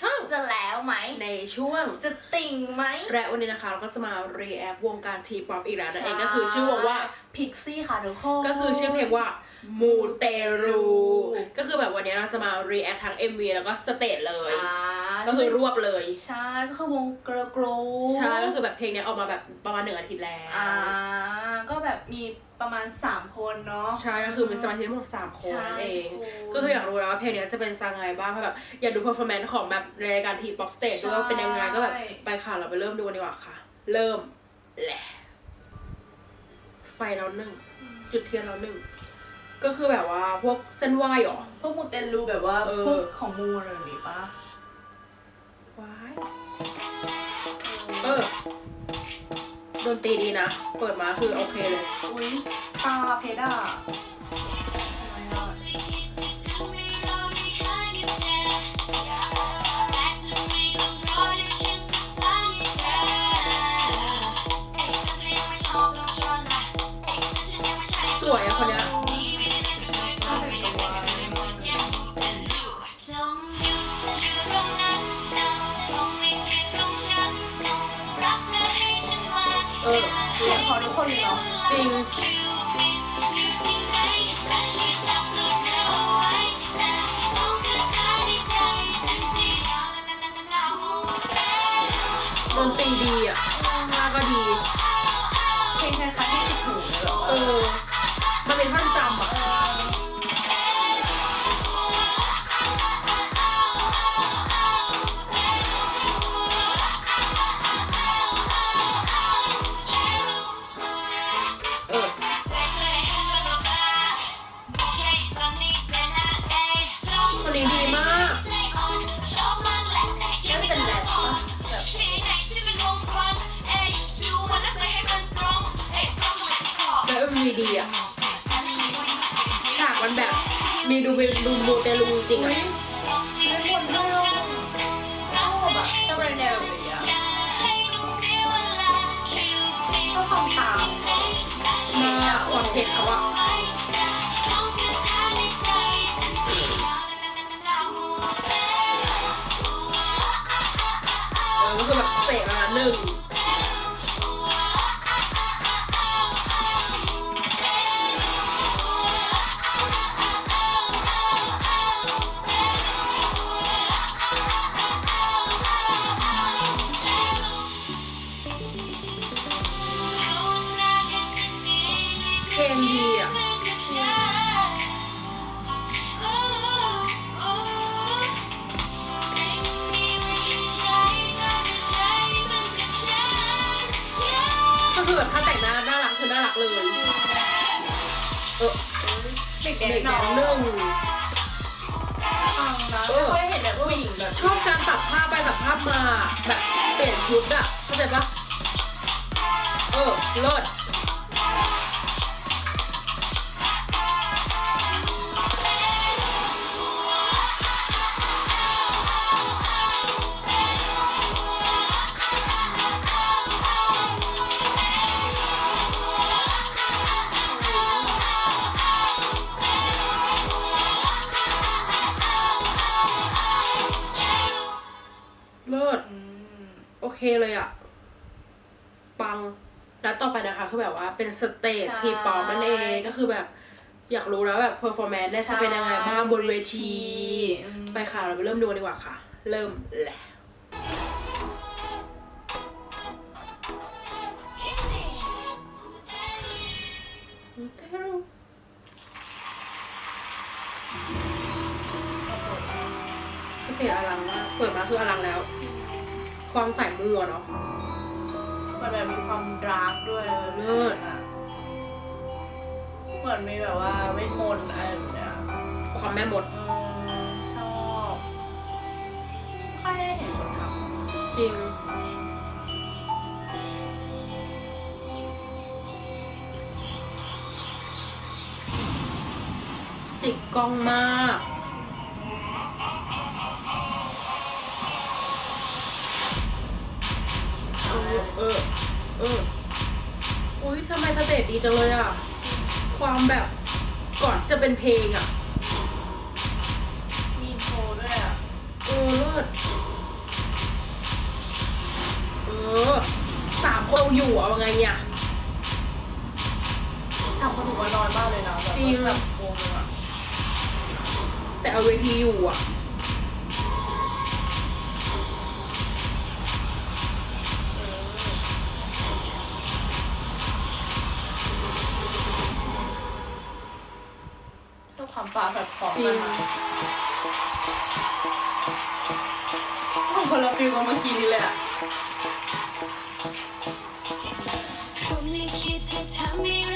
ช่องจะแล้วไหม ในช่วง จะติ่งไหม และวันนี้นะคะเราก็จะมา react วงการทีป๊อปอีกแล้วนั่นเองก็คือชื่อวงว่า พิกซี่ค่ะทุกคน ก็คือชื่อเพลงว่ามูเตรู ก็ คือแบบวันนี้เราจะมา react ทั้ง MV แล้วก็สเตจเลยอ่าก็คือรวบเลย ใช่ ก็คือวงเกรโกรใช่ก็คือแบบเพลงเนี้ยออกมาแบบประมาณหนึ่งอาทิตย์แล้วอ่าก็แบบมีประมาณ 3 คนเนาะใช่ก็คือมีสมาชิกทั้งหมดสามคนใช่นั่นเองคนก็คืออยากรู้แล้วว่าเพลงเนี้ยจะเป็นยังไงบ้างเพราะแบบอยากดู performance ของแบบในรายการทีป๊อปสเตจด้วยว่าเป็นยังไงก็แบบไปค่ะเราไปเริ่มดูกันดีกว่าค่ะ เริ่มแหละไฟแล้วหนึ่งจุดเทียนแล้วหนึ่ง ก็คือแบบว่าพวกเส้นไหวหรอ พวกมูเตลูแบบว่าเออ พวกของมูอะไรแบบนี้ปะว้ายเออดนตรีดีนะ เปิดมาคือโอเคเลย อุ้ยตาเพดอ่ เออเสียงขอทุกคนเนาะจริงดนตรีดีอะ ดีอะฉากมันแบบมีดูเป็นดูโมเตลูจริงอะไม่ควรเล่าชอบอะชอบแนวแบบนี้อะชอบทำตามมาความเผ็ดเขาอะเออก็คือแบบเสกมาหนึ่ง คือแบบถ้าแต่งหน้าน่ารักคือน่ารักเลยเออเด็กเด็กๆแนน้องหนึ่งฟังนะไม่ค่อยเห็นแบบผู้หญิงแบบชอบการตัดภาพไปตัดภาพมาแบบเปลี่ยนชุดอะเข้าใจปะเออเลิศ ปังแล้วต่อไปนะคะ คือแบบว่าเป็นสเตจทีป๊อปนั่นเองก็คือแบบ อยากรู้แล้วแบบเพอร์ฟอร์แมนซ์เนี่ยจะเป็นยังไงบ้างบนเวทีอืมไปค่ะ เราไปเริ่มดูกันดีกว่าค่ะ เริ่มแหละสเตจอลังมากเปิดมาคืออลังแล้ว ความใส่มัวเนาะ มันแบบมีความดาร์กด้วยเลิศอะเหมือนมีแบบว่าเวทมนต์อะไรแบบเนี้ยความแม่มด อืมชอบไม่ค่อยได้เห็นคนทำจริง สติกกล้องมาก ดีจังเลยอะความแบบก่อนจะเป็นเพลงอะมีโพลด้วยอะเออเลิศเออสามคนเอาอยู่เอาไงอะ ทำคนถูกมาน้อยมากเลยนะจริง แบบวงอะแต่เอาเวทีอยู่อะ ชอบความปลาแบบของจริมังนอะมันคนละฟิลกับเมื่อกี้นี่เลยอะผมลิขิตจะทำให้เราได้ห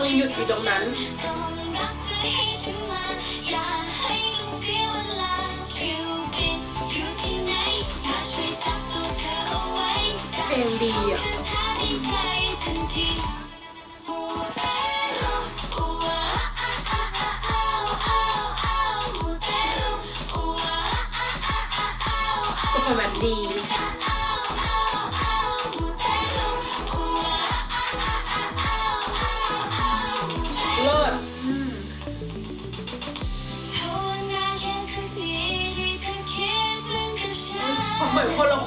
งนี้จงหยุดอยู่ตรงนั้นเธอให้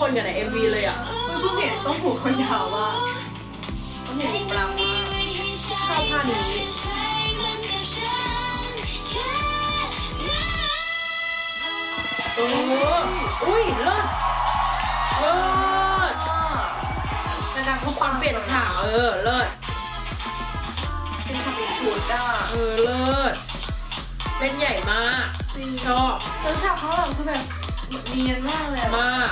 มือนคนละคนกับใน MV เลยอะเพิ่งเห็นต้องผูกเขายาวว่ากต้องเห็นปลางมากชอบท่านี้เอออุ้ยเลิศเลิศแต่นางก็ความเปลี่ยนฉากเออเลิศเป็นฉากเป็นชุดอะเออเลิศเล่นใหญ่มากจริงชอบแล้วฉากข้างหลังคือแบบเนียนมากเลยอะมาก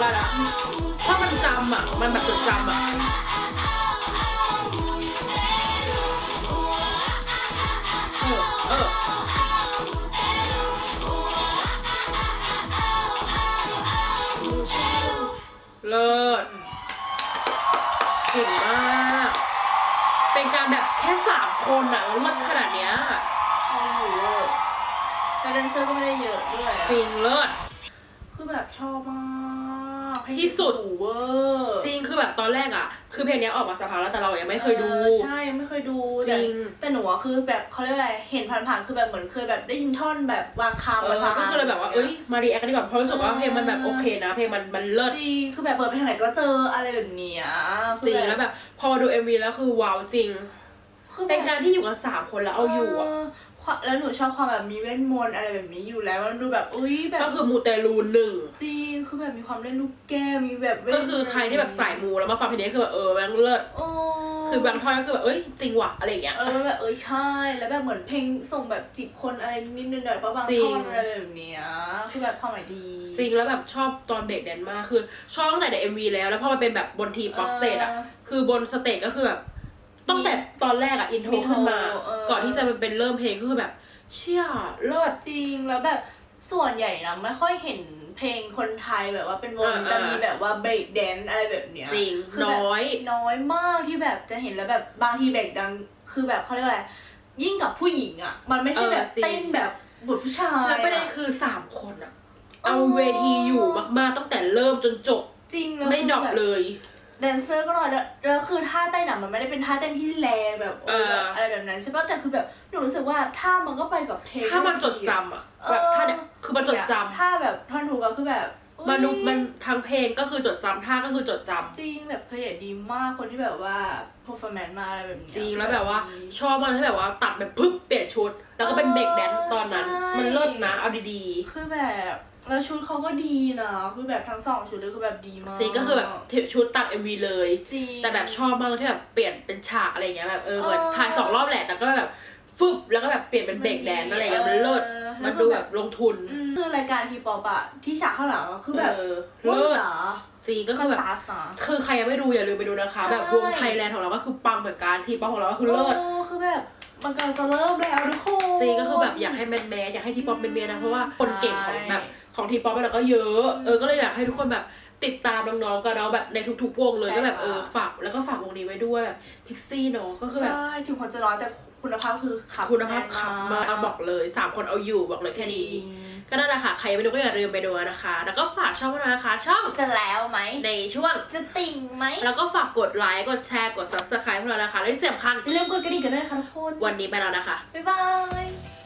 ได้ละถ้ามันจำอะ มันแบบจดจำอะเออเออเลิศเก่งมาก เป็นการแบบแค่สามคนอะแล้วเลิศขนาดเนี้ยเอาอยู่แล้วแดนเซอร์ก็ไม่ได้เยอะด้วยอะจริงเลิศ คือแบบชอบมาก เพลงที่สุดหรูเวอร์จริงคือแบบตอนแรกอะ คือเพลงเนี้ยออกมาสักพักแล้วแต่เรายังไม่เคยดู ออใช่ยังไม่เคยดูจริง แต่แต่หนูอะคือแบบเขาเรียกว่าอะไรเห็นผ่านๆคือแบบเหมือนเคยแบบได้ยินท่อนแบบวางคำเออวางก็คือเลยแบบว่าเอ้ยมารีแอคกันดีกว่าเพราะรู้สึกว่าเออเพลงมันแบบโอเคนะ เพลงมันมันเลิศจริงคือแบบเปิดไปทางไหนก็เจออะไรแบบเนี้ยคืจริงบบแล้วแบบพอมาดู MV แล้วคือว้าวจริง คือแบบ เป็นการที่อยู่กันสามคนแล้วเอาอยู่อะ เความแล้วหนูชอบความแบบมีเวทมนต์อะไรแบบนี้อยู่แล้วมันดูแบบอุ้ยแบบก็คือมูเตลูหนึ่ง จริงคือแบบมีความเล่นลูกแก้วมีแบบเวทก็คือใครที่แบบสายมูแล้วมาฟังเพลงนี้คือแบบเออแม่งเลิศโอ้ คือบางท่อนก็คือแบบเอ้ยจริงว่ะอะไรอย่างเงี้ย เออแบบเออใช่แล้วแบบเหมือนเพลงส่งแบบจีบคนอะไรนิดนึงหน่อยๆปะบางจริง ท่อนอะไรแบบเนี้ยคือแบบความหมายดี จริงแล้วแบบชอบตอนเบรกแดนซ์มากคือชอบตั้งแต่ใน MV แล้วแล้วพอมันเป็นแบบบนทีป๊อปสเตจอะเออ คือบนสเตจก็คือแบบ ตั้งแต่ตอนแรกอะอินโทรมีขึ้นมา เออ ก่อนที่จะมันเป็นเริ่มเพลงก็คือแบบ เชี่ยเลิศ จริงแล้วแบบส่วนใหญ่นะไม่ค่อยเห็นเพลงคนไทยแบบว่าเป็นวงอ่าจะมีแบบว่าเบรกแดนอะไรแบบเนี้ย จริง คือแบบ น้อย น้อยมากที่แบบจะเห็นแล้วแบบบางทีเบรกดังคือแบบเขาเรียกว่าอะไรยิ่งกับผู้หญิงอะ มันไม่ใช่แบบเออจริง เต้นแบบบุตรผู้ชายแล้วประเด็นอะ คือสามคนอะเออเอาเวทีอยู่มากๆตั้งแต่เริ่มจนจบจริงแล้วไม่คือดรอปแบบเลย แดนเซอร์ก็หล่อแล้วแล้วคือท่าเต้นอะมันไม่ได้เป็นท่าเต้นที่แรงแบบโอ้เออแบบอะไรแบบนั้นใช่ปะแต่คือแบบหนูรู้สึกว่าท่ามันก็ไปกับเพลงถ้ามันจดจำอะแบบถ้าเนี่ยคือมันจดจำ ท่าแบบท่อนถูกก็คือแบบอุ๊ย มันนุมันทั้งเพลงก็คือจดจำท่าก็คือจดจำจริงแบบเคยเห็นดีมากคนที่แบบว่า performance มาอะไรแบบเนี้ยจริงแล้วแบบว่าชอบมันที่แบบว่าตัดแบบปึ๊บเปลี่ยนชุด แล้วก็เป็นเบรกแดนซ์ตอนนั้นใช่มันเลิศนะเอาดีคือแบบแล้วชุดเขาก็ดีนะคือแบบทั้งสองชุดเลยคือแบบดีมากๆจริงก็คือแบบชุดตัด MV เลย จริง แต่แบบชอบมากที่แบบเปลี่ยนเป็นฉากอะไรอย่างเงี้ยแบบเออเหมือนเออถ่ายสองรอบแหละแต่ก็แบบฟึบแล้วก็แบบเปลี่ยนเป็นเบรกแดนซ์อะไรอย่างเงี้ยมันเลิศเออ มันดูแบบลงทุนอืมคือรายการทีป๊อปอะที่ฉากข้างหลังอะคือแบบเออเลิเลิศศนะจริงก็คือแบบตาสนะ คือใครยังไม่ดูอย่าลืมไปดูนะคะ ใช่ แบบวงไทยแลนด์ของเราก็คือปังเหมือนกันทีป๊อปของเราก็คือเลิศโคือแบบมันกำลังจะเริ่มแล้วทุกคนจริงก็คือแบบอยากให้แมนแมนอยากให้ทีป๊อปเป็นเมียนะเพราะว่าคนเก่งของใช่แบบของทีป๊อปเราก็เยอะเออก็เลยอยากให้ทุกคนแบบ ติดตามน้องๆกันเนาะแบบในทุกๆวงเลยใช่ก็แบบค่ะ เออฝากแล้วก็ฝากวงนี้ไว้ด้วยแบบพิกซี่เนาะก็คือแบบใช่ถึงคนจะน้อยแต่คุณภาพคือขับคุณภาพแน่นขับมากบอกเลยสามคนเอาอยู่บอกเลยแค่นี้จริงก็นั่นแหละค่ะ ใครยังไม่ดูก็อย่าลืมไปดูนะคะ แล้วก็ฝากช่องเรานะคะ ช่องจะแล้วไหมในช่วง จะติ่งไหมแล้วก็ฝากกดไลค์กดแชร์กด subscribe พวกเรานะคะและที่สำคัญอย่าลืมกดกระดิ่งกันด้วยนะคะทุกคนวันนี้ไปแล้วนะคะ บ๊ายบาย